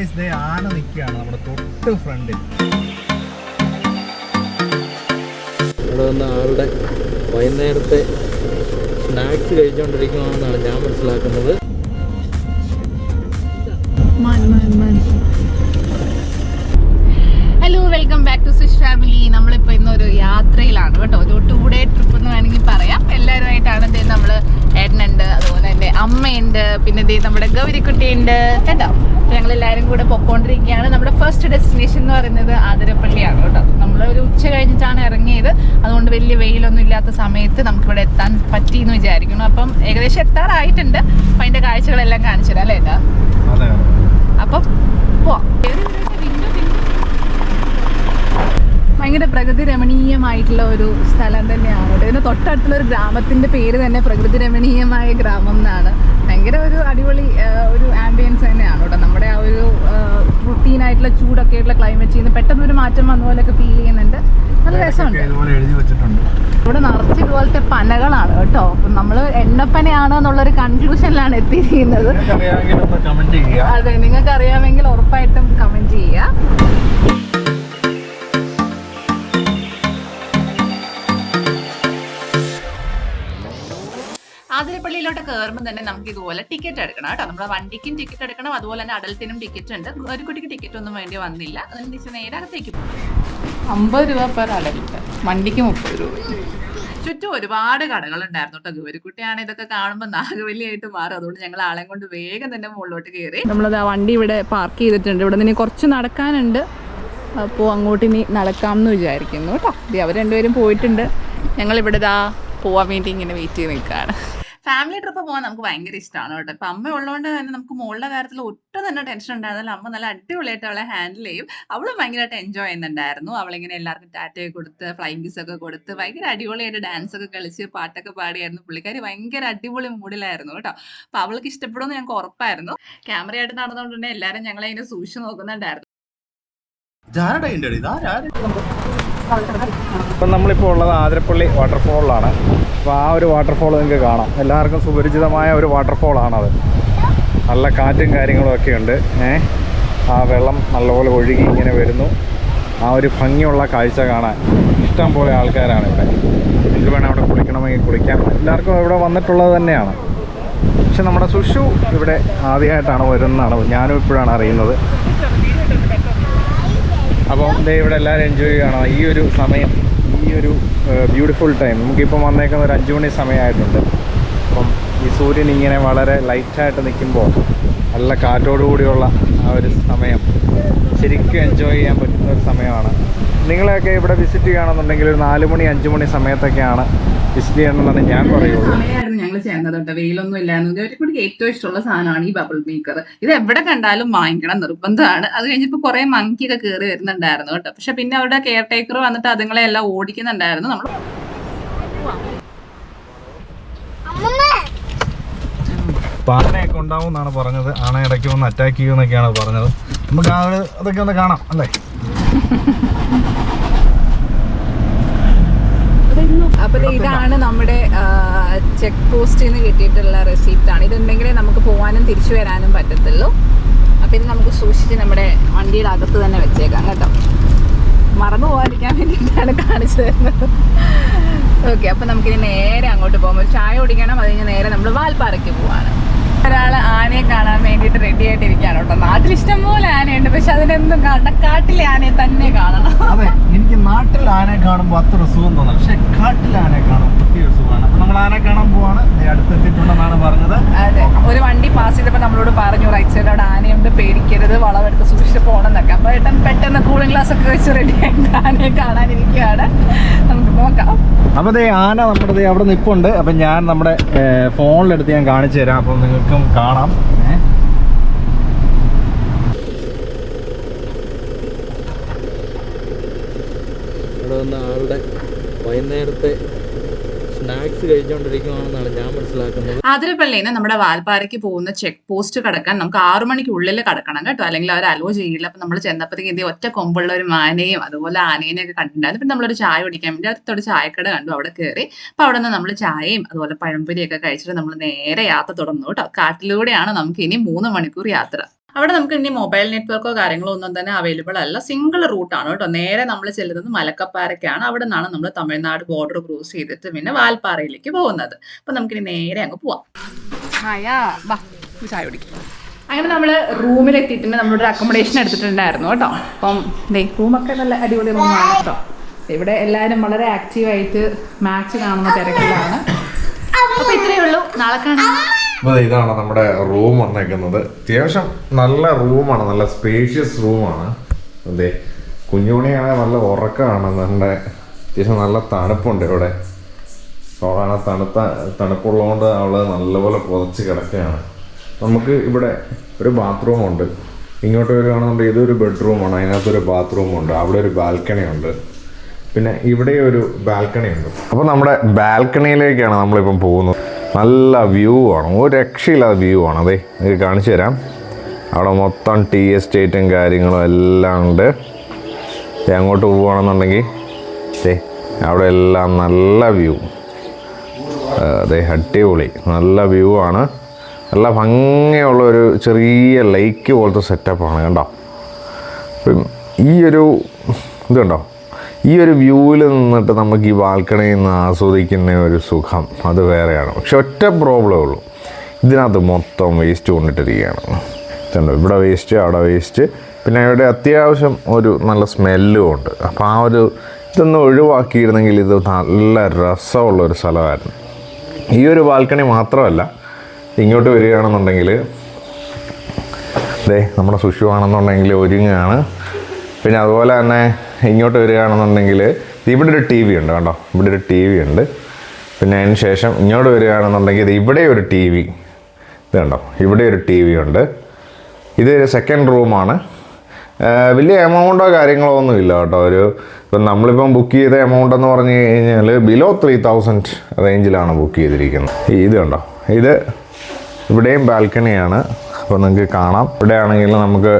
Guys ദേ ആന നിൽക്കുകയാണ് നമ്മുടെ തൊട്ട് ഫ്രണ്ടിൽ. ഇവിടെ വന്ന ആളുടെ വൈകുന്നേരത്തെ സ്നാക്സ് കഴിച്ചുകൊണ്ടിരിക്കുകയാണെന്നാണ് ഞാൻ മനസ്സിലാക്കുന്നത്. Hello welcome back to Swish family നമ്മളിപ്പോൾ ഇന്നൊരു യാത്രയിലാണ് കേട്ടോ. ഒരു ടൂ ഡേ ട്രിപ്പ് എന്ന് വേണമെങ്കിൽ പറയാം. എല്ലാവരുമായിട്ടാണ് ഇതേ നമ്മൾ ഏട്ടനുണ്ട് അതുപോലെ തന്നെ അമ്മയുണ്ട് പിന്നെ ഇതേ നമ്മുടെ ഗൗരിക്കുട്ടിയുണ്ട്. കേട്ടോ? ഞങ്ങൾ എല്ലാവരും കൂടെ പൊക്കോണ്ടിരിക്കുകയാണ്. നമ്മുടെ ഫസ്റ്റ് ഡെസ്റ്റിനേഷൻ എന്ന് പറയുന്നത് ആതിരപ്പള്ളിയാണ് കേട്ടോ. നമ്മൾ ഒരു ഉച്ച കഴിഞ്ഞിട്ടാണ് ഇറങ്ങിയത്. അതുകൊണ്ട് വലിയ വെയിലൊന്നും ഇല്ലാത്ത സമയത്ത് നമുക്കിവിടെ എത്താൻ പറ്റി എന്ന് വിചാരിക്കുന്നു. അപ്പം ഏകദേശം എത്താറായിട്ടുണ്ട്. അപ്പം അതിന്റെ കാഴ്ചകളെല്ലാം കാണിച്ചു തരാം അല്ലേ ഏട്ടാ? അപ്പം പോവാം. ഭയങ്കര പ്രകൃതി രമണീയമായിട്ടുള്ള ഒരു സ്ഥലം തന്നെയാണ്. ഇതിന് തൊട്ടടുത്തുള്ള ഒരു ഗ്രാമത്തിന്റെ പേര് തന്നെ പ്രകൃതി രമണീയമായ ഗ്രാമം എന്നാണ്. ഭയങ്കര ഒരു അടിപൊളി ഒരു ആംബിയൻസ് തന്നെയാണ് കേട്ടോ. നമ്മുടെ ആ ഒരു റുട്ടീനായിട്ടുള്ള ചൂടൊക്കെ ആയിട്ടുള്ള ക്ലൈമറ്റ് ചെയ്യുന്ന പെട്ടെന്ന് ഒരു മാറ്റം വന്ന പോലെയൊക്കെ ഫീൽ ചെയ്യുന്നുണ്ട്. നല്ല രസമുണ്ട്. ഇവിടെ നിറച്ച് ഇതുപോലത്തെ പനകളാണ് കേട്ടോ. അപ്പം നമ്മൾ എണ്ണപ്പനയാണ് എന്നുള്ളൊരു കൺക്ലൂഷനിലാണ് എത്തിയിരിക്കുന്നത്. അതെ നിങ്ങൾക്ക് അറിയാമെങ്കിൽ ഉറപ്പായിട്ടും കമന്റ് ചെയ്യുക. ആതിരപ്പള്ളിയിലോട്ട് കയറുമ്പോൾ തന്നെ നമുക്ക് ഇതുപോലെ ടിക്കറ്റ് എടുക്കണം കേട്ടോ. നമ്മുടെ വണ്ടിക്കും ടിക്കറ്റ് എടുക്കണം അതുപോലെ തന്നെ അടൽത്തിനും ടിക്കറ്റ് ഉണ്ട്. ഒരു കുട്ടിക്ക് ടിക്കറ്റ് ഒന്നും വേണ്ടി വന്നില്ല. അതിന് തിരിച്ച് നേരെ അകത്തേക്ക് പോകും അമ്പത് രൂപ പെർ അഡൽട്ട് വണ്ടിക്ക് മുപ്പത് രൂപ. ചുറ്റും ഒരുപാട് കടകൾ ഉണ്ടായിരുന്നു കേട്ടോ. ഗൗരിക്കുട്ടിയാണ് ഇതൊക്കെ കാണുമ്പോൾ നാഗവല്ലിയായിട്ട് മാറും. അതുകൊണ്ട് ഞങ്ങൾ ആളെ കൊണ്ട് വേഗം തന്നെ മുകളിലോട്ട് കയറി നമ്മളത് ആ വണ്ടി ഇവിടെ പാർക്ക് ചെയ്തിട്ടുണ്ട്. ഇവിടെ നിന്ന് കുറച്ച് നടക്കാനുണ്ട്. അപ്പോൾ അങ്ങോട്ട് ഇനി നടക്കാം എന്ന് വിചാരിക്കുന്നു കേട്ടോ. അവർ രണ്ടുപേരും പോയിട്ടുണ്ട്. ഞങ്ങൾ ഇവിടെ ഇതാ പോവാൻ വേണ്ടി ഇങ്ങനെ വെയിറ്റ് ചെയ്ത് നിൽക്കുകയാണ്. ഫാമിലി ട്രിപ്പ് പോകാൻ നമുക്ക് ഭയങ്കര ഇഷ്ടമാണ് കേട്ടോ. ഇപ്പൊ അമ്മ ഉള്ളതുകൊണ്ട് തന്നെ നമുക്ക് മോളുടെ കാര്യത്തിൽ ഒട്ടും തന്നെ ടെൻഷൻ ഉണ്ടായിരുന്നില്ല. അമ്മ നല്ല അടിപൊളിയായിട്ട് അവളെ ഹാൻഡിൽ ചെയ്യും. അവളും ഭയങ്കരമായിട്ട് എൻജോയ് ചെയ്യുന്നുണ്ടായിരുന്നു. അവളിങ്ങനെ എല്ലാവർക്കും ടാറ്റയൊക്കെ കൊടുത്ത് ഫ്ലൈങ് കിസ് ഒക്കെ കൊടുത്ത് ഭയങ്കര അടിപൊളിയായിട്ട് ഡാൻസ് ഒക്കെ കളിച്ച് പാട്ടൊക്കെ പാടിയായിരുന്നു. പുള്ളിക്കാരി ഭയങ്കര അടിപൊളി മൂഡിലായിരുന്നു കേട്ടോ. അപ്പൊ അവൾക്ക് ഇഷ്ടപ്പെടുമെന്ന് ഞങ്ങൾക്ക് ഉറപ്പായിരുന്നു. ക്യാമറയായിട്ട് നടന്നുകൊണ്ട് തന്നെ എല്ലാവരും ഞങ്ങളെ അതിനെ സൂക്ഷിച്ചു നോക്കുന്നുണ്ടായിരുന്നു. ഇപ്പം നമ്മളിപ്പോൾ ഉള്ളത് ആതിരപ്പള്ളി വാട്ടർഫോളിലാണ് അപ്പോൾ ആ ഒരു വാട്ടർഫോൾ നിങ്ങൾക്ക് കാണാം. എല്ലാവർക്കും സുപരിചിതമായ ഒരു വാട്ടർഫോളാണത് നല്ല കാറ്റും കാര്യങ്ങളും ഒക്കെ ഉണ്ട്. ആ വെള്ളം നല്ലപോലെ ഒഴുകി ഇങ്ങനെ വരുന്നു. ആ ഒരു ഭംഗിയുള്ള കാഴ്ച കാണാൻ ഇഷ്ടം പോലെ ആൾക്കാരാണ് ഇവിടെ. നിങ്ങൾക്ക് വേണം അവിടെ കുളിക്കണമെങ്കിൽ കുളിക്കാം. എല്ലാവർക്കും ഇവിടെ വന്നിട്ടുള്ളത് തന്നെയാണ്. പക്ഷെ നമ്മുടെ സുഷു ഇവിടെ ആദ്യമായിട്ടാണ് വരുന്നതാണ്. ഞാനും ഇപ്പോഴാണ് അറിയുന്നത്. അപ്പം ഇവിടെ എല്ലാവരും എൻജോയ് ചെയ്യണം ഈ ഒരു സമയം ഈ ഒരു ബ്യൂട്ടിഫുൾ ടൈം നമുക്കിപ്പം വന്നേക്കുന്ന ഒരു അഞ്ച് മണി സമയമായിട്ടുണ്ട്. അപ്പം ഈ സൂര്യൻ ഇങ്ങനെ വളരെ ലൈറ്റായിട്ട് നിൽക്കുമ്പോൾ നല്ല കാറ്റോടുകൂടിയുള്ള ആ ഒരു സമയം ശരിക്കും എൻജോയ് ചെയ്യാൻ പറ്റുന്ന ഒരു സമയമാണ്. നിങ്ങളെയൊക്കെ ഇവിടെ വിസിറ്റ് ചെയ്യുകയാണെന്നുണ്ടെങ്കിൽ ഒരു നാല് മണി അഞ്ച് മണി സമയത്തൊക്കെയാണ് വിസിറ്റ് ചെയ്യണമെന്നാണ് ഞാൻ പറയുള്ളൂ സമയമായിരുന്നു ഞങ്ങൾ ചെയ്യുന്നത് കേട്ടോ. വെയിലൊന്നും ഇല്ലായിരുന്നു. ഗൗരിക്കുട്ടിക്ക് ഏറ്റവും ഇഷ്ടമുള്ള സാധനമാണ് ഈ ബബിൾ മേക്കർ ഇത് എവിടെ കണ്ടാലും വാങ്ങിക്കണം. നിർബന്ധമാണ്. അത് കഴിഞ്ഞപ്പോൾ കുറെ മങ്കി ഒക്കെ കയറി വരുന്നുണ്ടായിരുന്നു കേട്ടോ. പക്ഷെ പിന്നെ അവിടെ കെയർ ടേക്കർ വന്നിട്ട് അതുങ്ങളെ എല്ലാം ഓടിക്കുന്നുണ്ടായിരുന്നു. നമ്മൾ പാനയൊക്കെ ഉണ്ടാവും എന്നാണ് പറഞ്ഞത്. ആണ ഇടയ്ക്ക് വന്ന് അറ്റാക്ക് ചെയ്യുമെന്നൊക്കെയാണ് പറഞ്ഞത്. നമുക്ക് ആ ഒരു അതൊക്കെ ഒന്ന് കാണാം അല്ലേ? അപ്പൊ ദേ ഇതാണ് നമ്മുടെ ചെക്ക് പോസ്റ്റിൽ നിന്ന് കിട്ടിയിട്ടുള്ള റെസിപ്റ്റ് ആണ് ഇതുണ്ടെങ്കിലേ നമുക്ക് പോകാനും തിരിച്ചു വരാനും പറ്റത്തുള്ളൂ. അപ്പോൾ ഇത് നമുക്ക് സൂക്ഷിച്ച് നമ്മുടെ വണ്ടിയുടെ അകത്ത് തന്നെ വെച്ചേക്കാം കേട്ടോ. മറന്നു പോകാതിരിക്കാൻ വേണ്ടിയിട്ടാണ് കാണിച്ചു തരുന്നത് ഓക്കെ അപ്പം നമുക്കിനി നേരെ അങ്ങോട്ട് പോകുമ്പോൾ ചായ കുടിക്കണം അത് കഴിഞ്ഞ് നേരെ നമ്മൾ വാൽപ്പാറയ്ക്ക് പോവാണ്. ഒരാൾ ആനയെ കാണാൻ വേണ്ടിയിട്ട് റെഡി ആയിട്ടിരിക്കുകയാണ് കേട്ടോ. നാട്ടിൽ ഇഷ്ടം പോലെ ആനയുണ്ട് പക്ഷെ അതിനെന്തും കാണണം കാട്ടിലെ ആനയെ തന്നെ കാണണം. അതെ എനിക്ക് നാട്ടിൽ ആനയെ കാണുമ്പോൾ അത്ര സുഖം തോന്നുന്നു പക്ഷെ കാട്ടിൽ ആനയെ കാണാൻ പ്രത്യേക സുഖമാണ്. അപ്പൊ നമ്മൾ ആനയെ കാണാൻ പോവാണ്. അടുത്തെത്തിയിട്ടുണ്ടെന്നാണ് പറഞ്ഞത്. അതെ ഒരു വണ്ടി പാസ് ചെയ്തപ്പോൾ നമ്മളോട് പറഞ്ഞു റൈറ്റ് സൈഡ് അവിടെ ആനയുണ്ട് പേടിക്കരുത് വളവെടുത്ത് സൂക്ഷിച്ച് പോകണം എന്നൊക്കെ അപ്പോൾ ഏട്ടൻ പെട്ടെന്ന് കൂളിംഗ് ഗ്ലാസ് ഒക്കെ വെച്ച് റെഡി ആയിട്ട് ആനയെ കാണാനിരിക്കുകയാണ്. നമുക്ക് നോക്കാം. അപ്പോൾ ദേ ആന നമ്മുടെ ദേ അവിടെ നിൽപ്പുണ്ട് അപ്പം ഞാൻ നമ്മുടെ ഫോണിലെടുത്ത് ഞാൻ കാണിച്ചു തരാം. അപ്പം നിങ്ങൾക്കും കാണാം? ഇവിടെ വന്ന ആളുടെ വൈകുന്നേരത്തെ സ്നാക്സ് കഴിച്ചുകൊണ്ടിരിക്കുകയാണെന്നാണ് ഞാൻ മനസ്സിലാക്കുന്നത്. ആതിരപ്പള്ളിയിൽ നിന്ന് നമ്മുടെ വാൽപ്പാറയ്ക്ക് പോകുന്ന ചെക്ക് പോസ്റ്റ് കടക്കാൻ നമുക്ക് ആറു മണിക്കുള്ളിൽ കടക്കണം കേട്ടോ. അല്ലെങ്കിൽ അവർ അലോ ചെയ്യില്ല. അപ്പൊ നമ്മൾ ചെന്നപ്പോഴത്തേക്ക് ഇതേ ഒറ്റ കൊമ്പുള്ള ഒരു മാനയും അതുപോലെ ആനേനെയും ഒക്കെ കണ്ടിട്ടുണ്ടായിരുന്നു. പിന്നെ നമ്മളൊരു ചായ കുടിക്കാൻ വേണ്ടി അടുത്തൊരു ചായക്കട കണ്ടു. അവിടെ കയറി അപ്പൊ അവിടെ നിന്ന് നമ്മൾ ചായയും അതുപോലെ പഴംപൊരിയൊക്കെ കഴിച്ചിട്ട് നമ്മൾ നേരെ യാത്ര തുടർന്നു കേട്ടോ. കാട്ടിലൂടെയാണ് നമുക്ക് ഇനി മൂന്ന് മണിക്കൂർ യാത്ര. അവിടെ നമുക്ക് ഇനി മൊബൈൽ നെറ്റ്വർക്കോ കാര്യങ്ങളോ ഒന്നും തന്നെ അവൈലബിൾ അല്ല. സിംഗിൾ റൂട്ടാണ് കേട്ടോ. നേരെ നമ്മൾ ചെല്ലുന്നത് മലക്കപ്പാറയ്ക്കാണ്. അവിടെ നിന്നാണ് നമ്മൾ തമിഴ്നാട് ബോർഡർ ക്രോസ് ചെയ്തിട്ട് പിന്നെ വാൽപ്പാറയിലേക്ക് പോകുന്നത്. അപ്പൊ നമുക്കിനി നേരെ അങ്ങ് പോവാം. ചായ അങ്ങനെ നമ്മൾ റൂമിൽ എത്തിയിട്ടുണ്ട് നമ്മളൊരു അക്കോമഡേഷൻ എടുത്തിട്ടുണ്ടായിരുന്നു കേട്ടോ. അപ്പം ദേ റൂമൊക്കെ നല്ല അടിപൊളി റൂമാണ് കേട്ടോ. ഇവിടെ എല്ലാവരും വളരെ ആക്റ്റീവായിട്ട് മാച്ച് കാണുന്ന തിരക്കിലാണ് അപ്പൊ ഇത്രയേ ഉള്ളൂ. നാളെ കാണാം. അപ്പോൾ ഇതാണ് നമ്മുടെ റൂം വന്നേക്കുന്നത്. അത്യാവശ്യം നല്ല റൂമാണ് നല്ല സ്പേഷ്യസ് റൂമാണ്. അതെ കുഞ്ഞുമണിയാണെങ്കിൽ നല്ല ഉറക്കമാണ് നല്ല അത്യാവശ്യം നല്ല തണുപ്പുണ്ട് ഇവിടെ. അവളാണ് തണുത്ത തണുപ്പുള്ളതുകൊണ്ട് അവൾ നല്ലപോലെ പുതച്ച് കിടക്കുകയാണ്. നമുക്ക് ഇവിടെ ഒരു ബാത്റൂം ഉണ്ട്. ഇങ്ങോട്ട് വരികയാണെന്നുണ്ടെങ്കിൽ ഇതൊരു ബെഡ്റൂമാണ് അതിനകത്തൊരു ബാത്റൂം ഉണ്ട്. അവിടെ ഒരു ബാൽക്കണി ഉണ്ട്. പിന്നെ ഇവിടെ ഒരു ബാൽക്കണി ഉണ്ട്. അപ്പോൾ നമ്മുടെ ബാൽക്കണിയിലേക്കാണ് നമ്മളിപ്പം പോകുന്നത്. നല്ല വ്യൂ ആണ്. ഒരു രക്ഷയില്ലാത്ത വ്യൂ ആണ്. അതെ ഇത് കാണിച്ചു തരാം. അവിടെ മൊത്തം ടീ എസ്റ്റേറ്റും കാര്യങ്ങളും എല്ലാം ഉണ്ട്. അങ്ങോട്ട് പോവുകയാണെന്നുണ്ടെങ്കിൽ ദേ അവിടെ എല്ലാം നല്ല വ്യൂ അതെ അടിപൊളി. നല്ല വ്യൂ ആണ്. നല്ല ഭംഗിയുള്ള ഒരു ചെറിയ ലേക്ക് പോലത്തെ സെറ്റപ്പാണ് കണ്ടോ? അപ്പം ഈ ഒരു ഇതുണ്ടോ? ഈ ഒരു വ്യൂവിൽ നിന്നിട്ട് നമുക്ക് ഈ ബാൽക്കണിയിൽ നിന്ന് ആസ്വദിക്കുന്ന ഒരു സുഖം അത് വേറെയാണ്. പക്ഷെ ഒറ്റ പ്രോബ്ലമേ ഉള്ളൂ. ഇതിനകത്ത് മൊത്തം വേസ്റ്റ് കൊണ്ടിട്ടിരിക്കുകയാണ്. കണ്ടോ ഇവിടെ വേസ്റ്റ് അവിടെ വേസ്റ്റ് പിന്നെ ഇവിടെ അത്യാവശ്യം ഒരു നല്ല സ്മെല്ലും ഉണ്ട്. അപ്പോൾ ആ ഒരു ഇതൊന്ന് ഒഴിവാക്കിയിരുന്നെങ്കിൽ ഇത് നല്ല രസമുള്ള ഒരു സ്ഥലമായിരുന്നു. ഈ ഒരു ബാൽക്കണി മാത്രമല്ല ഇങ്ങോട്ട് വരികയാണെന്നുണ്ടെങ്കിൽ അതെ നമ്മുടെ സുഷു ആണെന്നുണ്ടെങ്കിൽ ഒരുങ്ങാണ് പിന്നെ അതുപോലെ തന്നെ ഇങ്ങോട്ട് വരികയാണെന്നുണ്ടെങ്കിൽ ഇവിടെ ഒരു ടി വി ഉണ്ട് കണ്ടോ? ഇവിടെ ഒരു ടി വി ഉണ്ട്. പിന്നെ അതിന് ശേഷം ഇങ്ങോട്ട് വരികയാണെന്നുണ്ടെങ്കിൽ ഇത് ഇവിടെ ഒരു ടി വി ഇത് കണ്ടോ? ഇവിടെ ഒരു ടി വി ഉണ്ട്. ഇത് സെക്കൻഡ് റൂമാണ് വലിയ എമൗണ്ടോ കാര്യങ്ങളോ ഒന്നും ഇല്ല കേട്ടോ. ഒരു ഇപ്പം നമ്മളിപ്പം ബുക്ക് ചെയ്ത എമൗണ്ട് എന്ന് പറഞ്ഞു കഴിഞ്ഞാൽ ബിലോ ത്രീ തൗസൻഡ് റേഞ്ചിലാണ് ബുക്ക് ചെയ്തിരിക്കുന്നത്. ഇത് കണ്ടോ? ഇത് ഇവിടെയും ബാൽക്കണിയാണ് അപ്പോൾ നിങ്ങൾക്ക് കാണാം. ഇവിടെ ആണെങ്കിൽ നമുക്ക്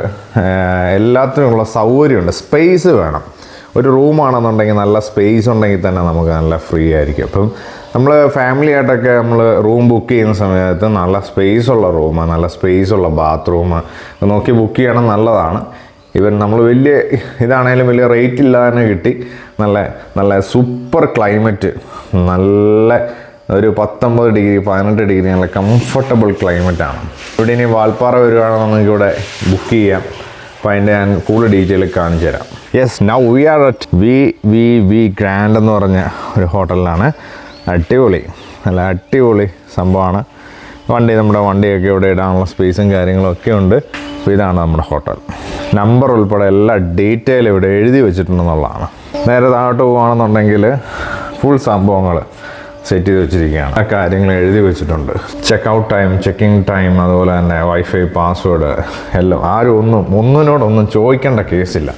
എല്ലാത്തിനുമുള്ള സൗകര്യമുണ്ട്. സ്പേസ് വേണം. ഒരു റൂമാണെന്നുണ്ടെങ്കിൽ നല്ല സ്പേസ് ഉണ്ടെങ്കിൽ തന്നെ നമുക്ക് നല്ല ഫ്രീ ആയിരിക്കും. അപ്പം നമ്മൾ ഫാമിലി ആയിട്ടൊക്കെ നമ്മൾ റൂം ബുക്ക് ചെയ്യുന്ന സമയത്ത് നല്ല സ്പേസ് ഉള്ള റൂം നല്ല സ്പേസ് ഉള്ള ബാത്റൂം നോക്കി ബുക്ക് ചെയ്യണം നല്ലതാണ്. ഇവൻ നമ്മൾ വലിയ ഇതാണേലും വലിയ റേറ്റ് ഇല്ലാതെ കിട്ടി. നല്ല നല്ല സൂപ്പർ ക്ലൈമറ്റ് നല്ല ഒരു പത്തൊമ്പത് ഡിഗ്രി പതിനെട്ട് ഡിഗ്രി നല്ല കംഫർട്ടബിൾ ക്ലൈമറ്റ് ആണ്. ഇവിടെ ഇനി വാൽപ്പാറ നമുക്ക് ഇവിടെ ബുക്ക് ചെയ്യാം. അപ്പോൾ അതിന്റെ ഞാൻ കൂടുതൽ ഡീറ്റെയിൽ കാണിച്ചു തരാം. Yes now we are at V V V Grand എന്ന് പറഞ്ഞ ഒരു ഹോട്ടലിലാണ്. അടിപൊളി. നല്ല അടിപൊളി സംഭവമാണ്. വണ്ടി നമ്മുടെ വണ്ടിയൊക്കെ ഇവിടെ ഇടാനുള്ള സ്പേസും കാര്യങ്ങളും ഒക്കെ ഉണ്ട്. അപ്പോൾ ഇതാണ് നമ്മുടെ ഹോട്ടൽ. നമ്പർ ഉൾപ്പെടെ എല്ലാ ഡീറ്റെയിൽ ഇവിടെ എഴുതി വെച്ചിട്ടുണ്ടെന്നുള്ളതാണ്. നേരെ താഴോട്ട് പോകുകയാണെന്നുണ്ടെങ്കിൽ ഫുൾ സംഭവങ്ങൾ സെറ്റ് ചെയ്ത് വെച്ചിരിക്കുകയാണ്. ആ കാര്യങ്ങൾ എഴുതി വെച്ചിട്ടുണ്ട്. Check out time checking time അതുപോലെ തന്നെ വൈഫൈ പാസ്വേഡ് എല്ലാം. ആരും ഒന്നും ഒന്നിനോടൊന്നും ചോദിക്കേണ്ട കേസില്ല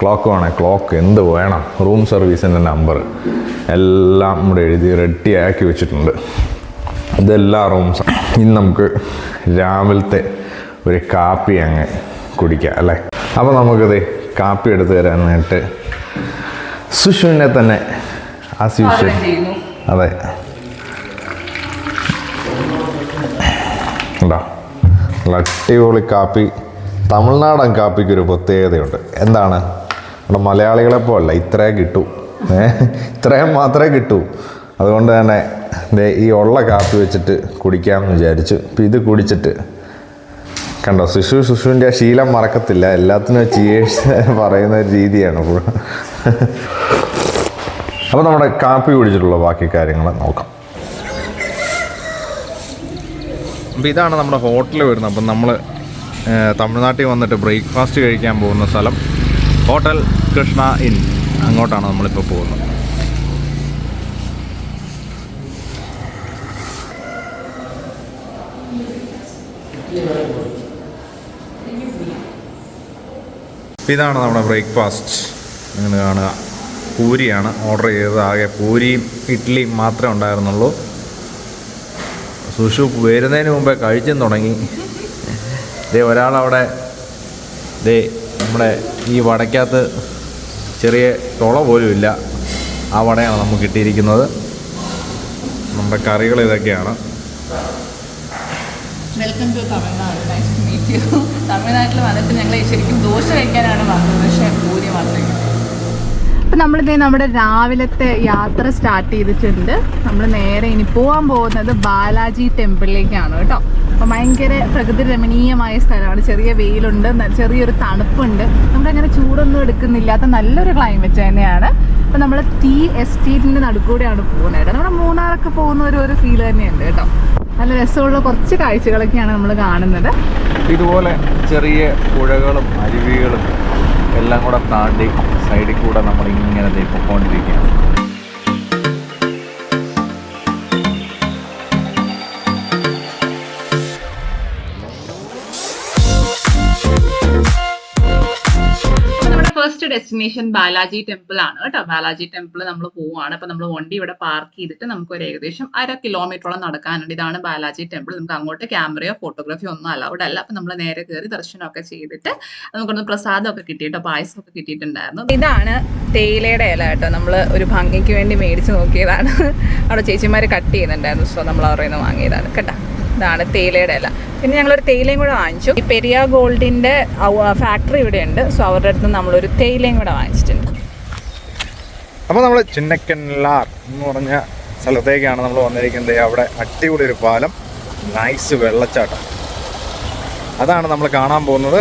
ക്ലോക്ക് വേണേ ക്ലോക്ക് എന്ത് വേണം? റൂം സർവീസിന്റെ നമ്പർ എല്ലാം ഇവിടെ എഴുതി റെഡി ആക്കി വെച്ചിട്ടുണ്ട്. ഇതെല്ലാ റൂംസും ഇനി നമുക്ക് രാവിലത്തെ ഒരു കാപ്പി അങ്ങ് കുടിക്കാം അല്ലേ? അപ്പോൾ നമുക്കിത് കാപ്പി എടുത്ത് തരാനായിട്ട് സുഷുവിനെ തന്നെ ആ ചെയ്യുന്നു. അതെ. ഉണ്ടോ അടിപൊളി കാപ്പി. തമിഴ്നാടൻ കാപ്പിക്ക് ഒരു പ്രത്യേകതയുണ്ട്. എന്താണ്? നമ്മുടെ മലയാളികളെ പോലല്ല ഇത്രേ കിട്ടൂ. ഇത്രയും മാത്രമേ കിട്ടൂ. അതുകൊണ്ട് തന്നെ ഈ ഉള്ള കാപ്പി വെച്ചിട്ട് കുടിക്കാമെന്ന് വിചാരിച്ചു. ഇപ്പം ഇത് കുടിച്ചിട്ട് കണ്ടോ ശിശു ശിശുവിന്റെ ശീലം മറക്കത്തില്ല. എല്ലാത്തിനും ചിയേഴ്സ് പറയുന്ന രീതിയാണ്. അപ്പോൾ നമ്മുടെ കാപ്പി കുടിച്ചിട്ടുള്ള ബാക്കി കാര്യങ്ങൾ നോക്കാം. അപ്പോൾ ഇതാണ് നമ്മുടെ ഹോട്ടൽ വരുന്നത്. അപ്പം നമ്മൾ തമിഴ്നാട്ടിൽ വന്നിട്ട് ബ്രേക്ക്ഫാസ്റ്റ് കഴിക്കാൻ പോകുന്ന സ്ഥലം ഹോട്ടൽ കൃഷ്ണ ഇൻ. അങ്ങോട്ടാണ് നമ്മളിപ്പോൾ പോകുന്നത്. ഇതാണ് നമ്മുടെ ബ്രേക്ക്ഫാസ്റ്റ്. നിങ്ങൾ കാണുക. പൂരിയാണ് ഓർഡർ ചെയ്തത്. ആകെ പൂരിയും ഇഡ്ഡലിയും മാത്രമേ ഉണ്ടായിരുന്നുള്ളൂ. സുഷു വരുന്നതിന് മുമ്പേ കഴിച്ചും തുടങ്ങി. ദേ ഒരാളവിടെ ദേ നമ്മുടെ ഈ വടക്കകത്ത് ചെറിയ തുള പോലുമില്ല ആ വടയാണ് നമുക്ക് കിട്ടിയിരിക്കുന്നത്. നമ്മുടെ കറികൾ ഇതൊക്കെയാണ്. Welcome to Tamil Nadu nice to meet you തമിഴ്നാട്ടിൽ വന്നിട്ട് ഞങ്ങൾ ശരിക്കും ദോശ കഴിക്കാനാണ് വന്നത്. പക്ഷേ പൂരി മാത്രമേ അപ്പം നമ്മളിതേ നമ്മുടെ രാവിലത്തെ യാത്ര സ്റ്റാർട്ട് ചെയ്തിട്ടുണ്ട്. നമ്മൾ നേരെ ഇനി പോകാൻ പോകുന്നത് ബാലാജി ടെമ്പിളിലേക്കാണ് കേട്ടോ. അപ്പം ഭയങ്കര പ്രകൃതി രമണീയമായ സ്ഥലമാണ്. ചെറിയ വെയിലുണ്ട് ചെറിയൊരു തണുപ്പുണ്ട്. നമ്മളങ്ങനെ ചൂടൊന്നും എടുക്കുന്നില്ലാത്ത നല്ലൊരു ക്ലൈമറ്റ് തന്നെയാണ്. അപ്പം നമ്മൾ ടീ എസ്റ്റേറ്റിന്റെ നടുക്കൂടെയാണ് പോകുന്നത് കേട്ടോ. നമ്മുടെ മൂന്നാറൊക്കെ പോകുന്ന ഒരു ഒരു ഫീൽ തന്നെയുണ്ട് കേട്ടോ. നല്ല രസമുള്ള കുറച്ച് കാഴ്ചകളൊക്കെയാണ് നമ്മൾ കാണുന്നത്. ഇതുപോലെ ചെറിയ പുഴകളും അരുവികളും എല്ലാം കൂടെ താണ്ടി സൈഡിൽ കൂടെ ഇപ്പോൾ പൊക്കോണ്ടിരിക്കുകയാണ്. ഡെസ്റ്റിനേഷൻ ബാലാജി ടെമ്പിൾ ആണ് കേട്ടോ. ബാലാജി ടെമ്പിൾ നമ്മൾ പോവാണ് അപ്പൊ നമ്മൾ വണ്ടി ഇവിടെ പാർക്ക് ചെയ്തിട്ട് നമുക്ക് ഒരു ഏകദേശം അര കിലോമീറ്ററോളം നടക്കാനുണ്ട്. ഇതാണ് ബാലാജി ടെമ്പിൾ നമുക്ക് അങ്ങോട്ട് ക്യാമറയോ ഫോട്ടോഗ്രാഫിയോ ഒന്നും അലൗഡ് അല്ല. അപ്പൊ നമ്മൾ നേരെ കയറി ദർശനമൊക്കെ ചെയ്തിട്ട് നമുക്കൊന്ന് പ്രസാദമൊക്കെ കിട്ടിയിട്ടോ പായസമൊക്കെ കിട്ടിയിട്ടുണ്ടായിരുന്നു. ഇതാണ് തേയിലയുടെ ഇല കേട്ടോ. നമ്മൾ ഒരു ഭംഗിക്ക് വേണ്ടി മേടിച്ച് നോക്കിയതാണ്. അവിടെ ചേച്ചിമാർ കട്ട് ചെയ്യുന്നുണ്ടായിരുന്നു. സോ നമ്മൾ അവരുടെ നിന്ന് വാങ്ങിയതാണ്. കേട്ടോ. ഇതാണ് തേയിലയുടെ ഇല. പിന്നെ ഞങ്ങളൊരു തേയിലയും കൂടെ വാങ്ങിച്ചു. ഈ പെരിയ ഗോൾഡിന്റെ ഫാക്ടറി ഇവിടെ ഉണ്ട് സോ അവരുടെ അടുത്ത് നമ്മളൊരു തേയിലയും കൂടെ വാങ്ങിച്ചിട്ടുണ്ട്. അപ്പോൾ നമ്മൾ ചിന്നക്കൻലാർ എന്ന് പറഞ്ഞ സ്ഥലത്തേക്കാണ് നമ്മൾ വന്നിരിക്കുന്നത്. അവിടെ അടിപൊളി ഒരു പാലം. നൈസ് വെള്ളച്ചാട്ടം. അതാണ് നമ്മൾ കാണാൻ പോകുന്നത്.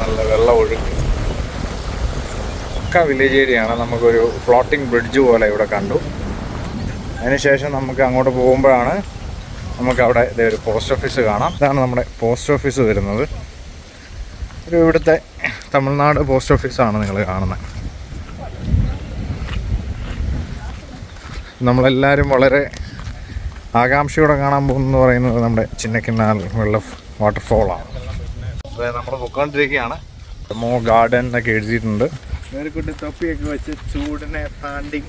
നല്ല വെള്ളം ഒഴുക്ക്. ഒക്കെ വില്ലേജ് ഏരിയയാണ് നമുക്കൊരു ഫ്ലോട്ടിംഗ് ബ്രിഡ്ജ് പോലെ ഇവിടെ കണ്ടു. അതിനുശേഷം നമുക്ക് അങ്ങോട്ട് പോകുമ്പോഴാണ് നമുക്ക് അവിടെ ഇതേ ഒരു പോസ്റ്റ് ഓഫീസ് കാണാം. ഇതാണ് നമ്മുടെ പോസ്റ്റ് ഓഫീസ് വരുന്നത്. ഒരു ഇവിടുത്തെ തമിഴ്നാട് പോസ്റ്റ് ഓഫീസാണ് നിങ്ങൾ കാണുന്നത്. നമ്മളെല്ലാവരും വളരെ ആകാംക്ഷയോടെ കാണാൻ പോകുന്നത് പറയുന്നത് നമ്മുടെ ചിന്നക്കിനാൽ വെള്ള വാട്ടർഫോളാണ്. നമ്മൾ പൊക്കോണ്ടിരിക്കുകയാണ്. മോ ഗാർഡൻ എന്നൊക്കെ എഴുതിയിട്ടുണ്ട്. തൊപ്പിയൊക്കെ വെച്ച് ചൂടിനെ താണ്ടി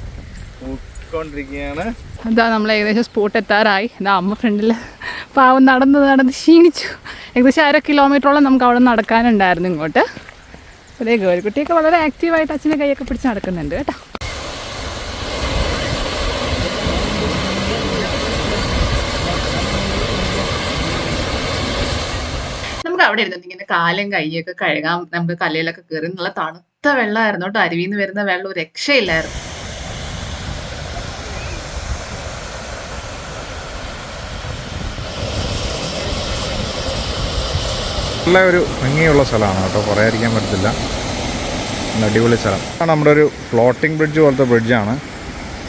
പൊക്കോണ്ടിരിക്കുകയാണ് അതാ നമ്മൾ ഏകദേശം സ്പോട്ട് എത്താറായി. എന്താ അമ്മ ഫ്രണ്ടിൽ പാവം നടന്ന് നടന്ന് ക്ഷീണിച്ചു. ഏകദേശം അര കിലോമീറ്ററോളം നമുക്ക് അവിടെ നടക്കാനുണ്ടായിരുന്നു ഇങ്ങോട്ട്. അതേ ഗേൾക്കുട്ടിയൊക്കെ വളരെ ആക്റ്റീവായിട്ട് അച്ഛന്റെ കൈയൊക്കെ പിടിച്ച് നടക്കുന്നുണ്ട് കേട്ടോ. നമുക്ക് അവിടെ ഇരുന്നിട്ട് ഇങ്ങനെ കാലും കൈയൊക്കെ കഴുകാം നമുക്ക് കലയിലൊക്കെ കയറി എന്നുള്ള തണുത്ത വെള്ളമായിരുന്നു കേട്ടോ. അരുവിന്ന് വരുന്ന വെള്ളം രക്ഷയില്ലായിരുന്നു. നല്ല ഒരു ഭംഗിയുള്ള സ്ഥലമാണ് കേട്ടോ. പറയാതിരിക്കാൻ പറ്റത്തില്ല. അടിപൊളി സ്ഥലം. നമ്മുടെ ഒരു ഫ്ലോട്ടിംഗ് ബ്രിഡ്ജ് പോലത്തെ ബ്രിഡ്ജാണ്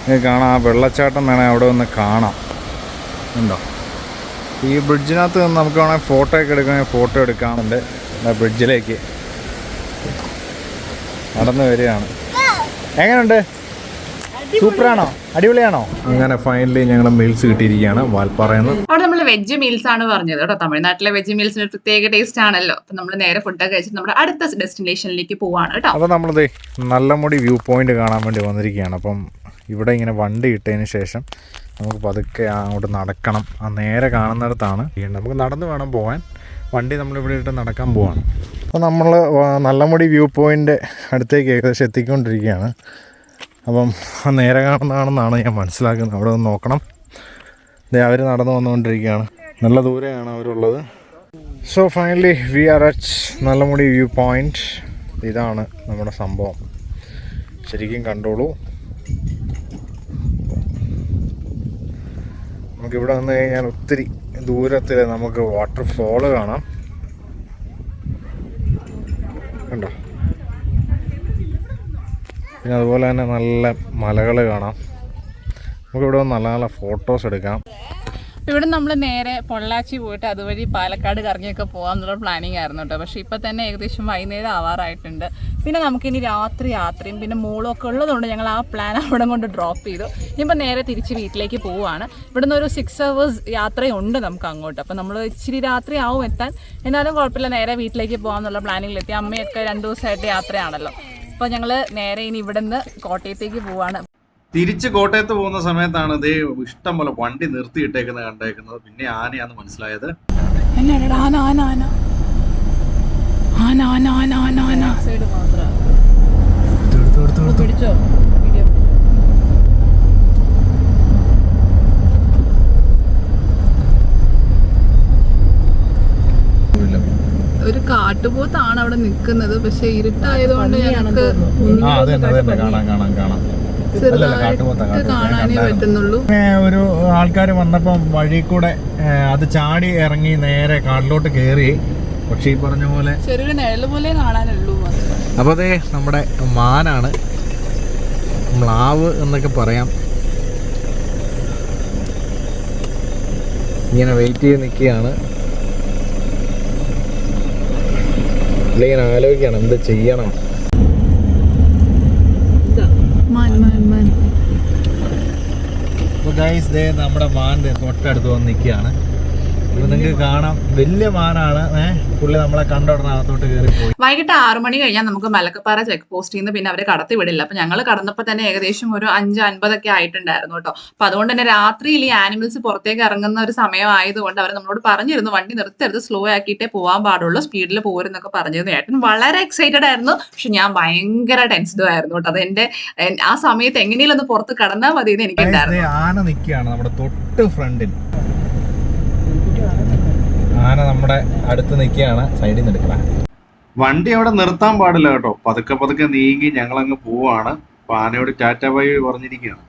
നിങ്ങൾക്ക് കാണാം. ആ വെള്ളച്ചാട്ടം വേണേൽ അവിടെ ഒന്ന് കാണാം. ഉണ്ടോ? ഈ ബ്രിഡ്ജിനകത്ത് നിന്ന് നമുക്ക് വേണമെങ്കിൽ ഫോട്ടോ ഒക്കെ എടുക്കണമെങ്കിൽ ഫോട്ടോ എടുക്കാറുണ്ട് ബ്രിഡ്ജിലേക്ക് നടന്നു വരികയാണ്. എങ്ങനെയുണ്ട്? സൂപ്പറാണോ? അടിപൊളിയാണോ? അങ്ങനെ ഫൈനലി ഞങ്ങൾ മീൽസ് കിട്ടിയിരിക്കുകയാണ്. വാൽപ്പാറയിൽ നിന്ന്. അവിടെ നമ്മൾ വെജ് മീൽസ് ആണ് പറഞ്ഞത് കേട്ടോ. തമിഴ്നാട്ടിലെ വെജ് മീൽസിന് പ്രത്യേക ടേസ്റ്റ് ആണല്ലോ. അപ്പൊ നമ്മൾ നേരെ ഫുഡൊക്കെ കഴിച്ചിട്ട് നമ്മുടെ അടുത്ത ഡെസ്റ്റിനേഷനിലേക്ക് പോവാണ് കേട്ടോ. അപ്പൊ നമ്മളത് നല്ലമുടി വ്യൂ പോയിന്റ് കാണാൻ വേണ്ടി വന്നിരിക്കുകയാണ്. അപ്പം ഇവിടെ ഇങ്ങനെ വണ്ടി ഇട്ടതിന് ശേഷം നമുക്ക് പതുക്കെ അങ്ങോട്ട് നടക്കണം. ആ നേരെ കാണുന്നിടത്താണ്. നമുക്ക് നടന്ന് വേണം പോകാൻ വണ്ടി നമ്മളിവിടെ ഇട്ട് നടക്കാൻ പോവാണ്. അപ്പോൾ നമ്മൾ നല്ലമുടി വ്യൂ പോയിന്റ് അടുത്തേക്ക് ഏകദേശം എത്തിക്കൊണ്ടിരിക്കുകയാണ്. അപ്പം നേരെ കാണുന്നതാണെന്നാണ് ഞാൻ മനസ്സിലാക്കുന്നത്. അവിടെ ഒന്ന് നോക്കണം. അവർ നടന്നു വന്നുകൊണ്ടിരിക്കുകയാണ്. നല്ല ദൂരെയാണ് അവരുള്ളത്. So finally we are at Nallamudi view point ഇതാണ് നമ്മുടെ സംഭവം. ശരിക്കും കണ്ടോളൂ. നമുക്കിവിടെ വന്നു കഴിഞ്ഞാൽ ഒത്തിരി ദൂരത്തിൽ നമുക്ക് വാട്ടർഫോൾ കാണാം. കണ്ടോ? പിന്നെ അതുപോലെ തന്നെ നല്ല മലകൾ കാണാം. നമുക്കിവിടെ നല്ല നല്ല ഫോട്ടോസ് എടുക്കാം. ഇവിടെ നമ്മൾ നേരെ പൊള്ളാച്ചി പോയിട്ട് അതുവഴി പാലക്കാട് കറങ്ങിയൊക്കെ പോകാം എന്നുള്ള പ്ലാനിങ് ആയിരുന്നു കേട്ടോ പക്ഷെ ഇപ്പം തന്നെ ഏകദേശം വൈകുന്നേരം ആവാറായിട്ടുണ്ട്. പിന്നെ നമുക്കിനി രാത്രി യാത്രയും പിന്നെ മോളൊക്കെ ഉള്ളതുകൊണ്ട് ഞങ്ങൾ ആ പ്ലാൻ അവിടെ കൊണ്ട് ഡ്രോപ്പ് ചെയ്തു. ഇനിയിപ്പോൾ നേരെ തിരിച്ച് വീട്ടിലേക്ക് പോവുകയാണ് ഇവിടുന്ന് ഒരു സിക്സ് അവേഴ്സ് യാത്രയുണ്ട് നമുക്ക് അങ്ങോട്ട്. അപ്പം നമ്മൾ ഇച്ചിരി രാത്രി ആവും എത്താൻ. എന്നാലും കുഴപ്പമില്ല നേരെ വീട്ടിലേക്ക് പോകാമെന്നുള്ള പ്ലാനിങ്ങിലെത്തി അമ്മയൊക്കെ രണ്ട് ദിവസമായിട്ട് യാത്രയാണല്ലോ. അപ്പോൾ ഞങ്ങൾ നേരെ ഇനി ഇവിടുന്ന് കോട്ടയത്തേക്ക് പോവാണ്. തിരിച്ച് കോട്ടയത്ത് പോകുന്ന സമയത്താണ് ഇതേ ഇഷ്ടം പോലെ വണ്ടി നിർത്തിയിട്ടേക്കുന്നത് കണ്ടേക്കുന്നത്. പിന്നെ ആനയാന്ന് മനസ്സിലായത്. ആന ആന ആന. ആന ആന ആന ആന ആന. സൈഡ് പിടിച്ചോ? ഒരു കാട്ടുപോത്താണ് അവിടെ നിൽക്കുന്നത്. പക്ഷെ ഇരുട്ടായതുകൊണ്ട് ഞങ്ങൾക്ക് ആ അത് തന്നെ അത് കാണാം കാണാം കാണാം. അല്ലല്ല കാണാനേ പറ്റുന്നുള്ളൂ. ഒരു ആൾക്കാർ വന്നപ്പം വഴി കൂടെ അത് ചാടി ഇറങ്ങി നേരെ കാട്ടിലോട്ട് കയറി പക്ഷെ ഈ പറഞ്ഞ പോലെ ചെറിയൊരു നിഴൽ പോലെ കാണാനുള്ളൂ അപ്പോൾ അതെ നമ്മുടെ മാനാണ്. മ്ലാവ് എന്നൊക്കെ പറയാം. ഇങ്ങനെ വെയിറ്റ് ചെയ്ത് നിൽക്കുകയാണ് പുള്ളി ഇങ്ങനെ ആലോചിക്കണം എന്ത് ചെയ്യണം. നമ്മുടെ മാൻ തൊട്ടടുത്ത് വന്ന് നിൽക്കുകയാണ്. നിങ്ങൾക്ക് കാണാം. വലിയ മാനാണ്. ഏഹ് പുള്ളി നമ്മളെ കണ്ട ഉടനെ അകത്തോട്ട് കയറി പോയി. വൈകിട്ട് ആറു മണി കഴിഞ്ഞാൽ നമുക്ക് മലക്കപ്പാറ ചെക്ക് പോസ്റ്റിൽ നിന്ന് പിന്നെ അവരെ കടത്തി വിടില്ല. അപ്പൊ ഞങ്ങൾ കടന്നപ്പോൾ തന്നെ ഏകദേശം ഒരു അഞ്ച് അൻപതൊക്കെ ആയിട്ടുണ്ടായിരുന്നു കേട്ടോ. അപ്പൊ അതുകൊണ്ട് തന്നെ രാത്രിയിൽ ഈ ആനിമൽസ് പുറത്തേക്ക് ഇറങ്ങുന്ന ഒരു സമയം ആയതുകൊണ്ട് അവർ നമ്മളോട് പറഞ്ഞിരുന്നു വണ്ടി നിർത്തരുത് സ്ലോ ആക്കിയിട്ടേ പോകാൻ പാടുള്ളൂ സ്പീഡിൽ പോരുന്നൊക്കെ പറഞ്ഞിരുന്നു ഏട്ടൻ. വളരെ എക്സൈറ്റഡ് ആയിരുന്നു. പക്ഷെ ഞാൻ ഭയങ്കര ടെൻസ്ഡും ആയിരുന്നു കേട്ടോ. അത് എന്റെ ആ സമയത്ത് എങ്ങനെയും ഒന്ന് പുറത്ത് കടന്നാൽ മതി എന്ന് എനിക്കുണ്ടായിരുന്നു ആന നിൽക്കുകയാണ് നമ്മുടെ തൊട്ട് ഫ്രണ്ടിൽ. ആന നമ്മുടെ അടുത്ത് നിൽക്കുകയാണ്. സൈഡിൽ നിന്ന് എടുക്കണേ. വണ്ടി അവിടെ നിർത്താൻ പാടില്ല കേട്ടോ. പതുക്കെ പതുക്കെ നീങ്ങി ഞങ്ങളങ്ങ് പോവാണ്. അപ്പൊ ആനയോട് ടാറ്റ ബൈ പറഞ്ഞിരിക്കുകയാണ്.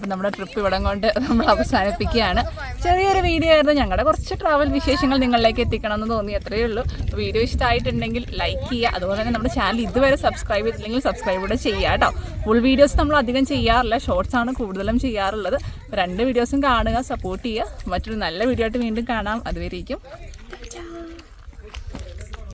അപ്പൊ നമ്മുടെ ട്രിപ്പ് ഇവിടം കൊണ്ട് നമ്മൾ അവസാനിപ്പിക്കുകയാണ്. ചെറിയൊരു വീഡിയോ ആയിരുന്നു. ഞങ്ങളുടെ കുറച്ച് ട്രാവൽ വിശേഷങ്ങൾ നിങ്ങളിലേക്ക് എത്തിക്കണം എന്ന് തോന്നി അത്രയേ ഉള്ളൂ. വീഡിയോ ഇഷ്ടമായിട്ടുണ്ടെങ്കിൽ ലൈക്ക് ചെയ്യുക. അതുപോലെ തന്നെ നമ്മുടെ ചാനൽ ഇതുവരെ സബ്സ്ക്രൈബ് ചെയ്തില്ലെങ്കിൽ സബ്സ്ക്രൈബ് കൂടെ ചെയ്യുക കേട്ടോ. ഫുൾ വീഡിയോസ് നമ്മൾ അധികം ചെയ്യാറില്ല. ഷോർട്സ് ആണ് കൂടുതലും ചെയ്യാറുള്ളത്. രണ്ട് വീഡിയോസും കാണുക സപ്പോർട്ട് ചെയ്യുക. മറ്റൊരു നല്ല വീഡിയോ ആയിട്ട് വീണ്ടും കാണാം. അതുവരെയും